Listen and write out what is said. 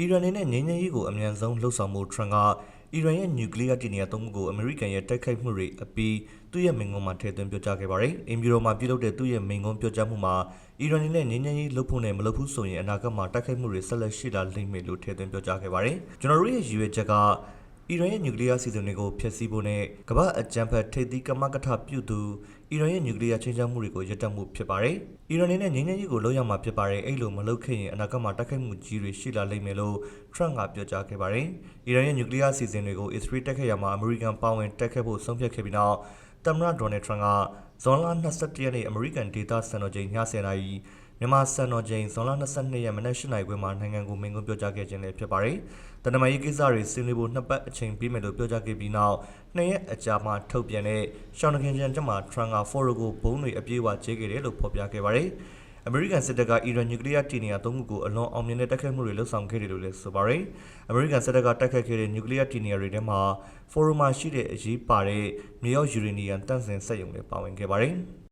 အီရန်အနေနဲ့ငြိမ်းချမ်းရေးကိုအမြန်ဆုံးလှုပ်ဆောင်မှုထရန်ကအီရန်ရဲ့နျူကလ িয়ার တည်နေရာသုံးခုကိုအမေရိကန်ရဲ့တိုက်ခိုက်မှုတွေအပြီးသူ့ရဲ့မိန့်ခွန်းမှာထည့်သွင်းပြောကြားခဲ့ပါတယ်။အင်ဗျူရိုမှာပြုလုပ်တဲ့သူ့ရဲ့မိန့်ခွန်းပြောကြားမှုမှာအီရန်အနေနဲ့ငြိမ်းချမ်းရေးလှုပ်ဖို့နဲ့မလှုပ်ဘူးဆိုရင်အနာဂတ်မှာတိုက်ခိုက်မှုတွေဆက်လက်ရှိလာလိမ့်မယ်လို့ထည့်သွင်းပြောကြားခဲ့ပါတယ်။ကျွန်တော်တို့ရဲ့ရည်ရွယ်ချက်က အီရန်ရဲ့နျူကလ িয়ারစီစဉ်တွေကိုဖျက်ဆီးဖို့နဲ့ကမ္ဘာအကြမ်းဖက်ထိပ်သီးကမကထပြုသူအီရန်ရဲ့နျူကလ িয়ারချင်းချောက်မှုတွေကိုရပ်တန့်မှုဖြစ်ပါတယ်။အီရန်အနေနဲ့ငြိမ်းချမ်းရေးကိုလုပ်ရမှာဖြစ်ပါတယ်။အဲ့လိုမလုပ်ခဲ့ရင်အနာဂတ်မှာတိုက်ခိုက်မှုကြီးတွေရှိလာလိမ့်မယ်လို့ထရန့်ကပြောကြားခဲ့ပါတယ်။အီရန်ရဲ့နျူကလ িয়ারစီစဉ်တွေကိုအစ္စရေးတိုက်ခိုက်ရမှာအမေရိကန်ပါဝင်တိုက်ခိုက်ဖို့ဆုံးဖြတ်ခဲ့ပြီးနောက်သမ္မတဒေါ်နယ်ထရန့်ကဇွန်လ22ရက်နေ့အမေရိကန်ဒေသစံတော်ချိန်ည10:00နာရီ မြန်မာစံတော်ချိန်ဇွန်လ22ရက်မနက်8:00နာရီခွဲမှာနိုင်ငံကိုမိန့်ခွန်းပြောကြားခဲ့ခြင်းလည်းဖြစ်ပါတယ်။တနင်္လာရီကိစ္စတွေဆွေးနွေးဖို့နှစ်ပတ်အချိန်ပေးမယ်လို့ပြောကြားခဲ့ပြီးနောက်နှစ်ရက်အကြာမှထုတ်ပြန်တဲ့ရှောင်းနခင်ကျန်ချက်မှာထရန့်ကဖော်ရိုကိုဘုံတွေအပြေးအဝကျဲခဲ့တယ်လို့ဖော်ပြခဲ့ပါတယ်။အမေရိကန်စစ်တပ်ကအီရန်နျူကလ িয়ার တည်နေရာသုံးခုကိုအလွန်အောင်မြင်တဲ့တိုက်ခိုက်မှုတွေလှုပ်ဆောင်ခဲ့တယ်လို့လည်းဆိုပါတယ်။အမေရိကန်စစ်တပ်ကတိုက်ခိုက်ခဲ့တဲ့နျူကလ িয়ার တည်နေရာတွေထဲမှာဖော်ရိုမှာရှိတဲ့အရေးပါတဲ့မြေရောက်ယူရေနီယံတန့်စင်စက်ရုံတွေပါဝင်ခဲ့ပါတယ်။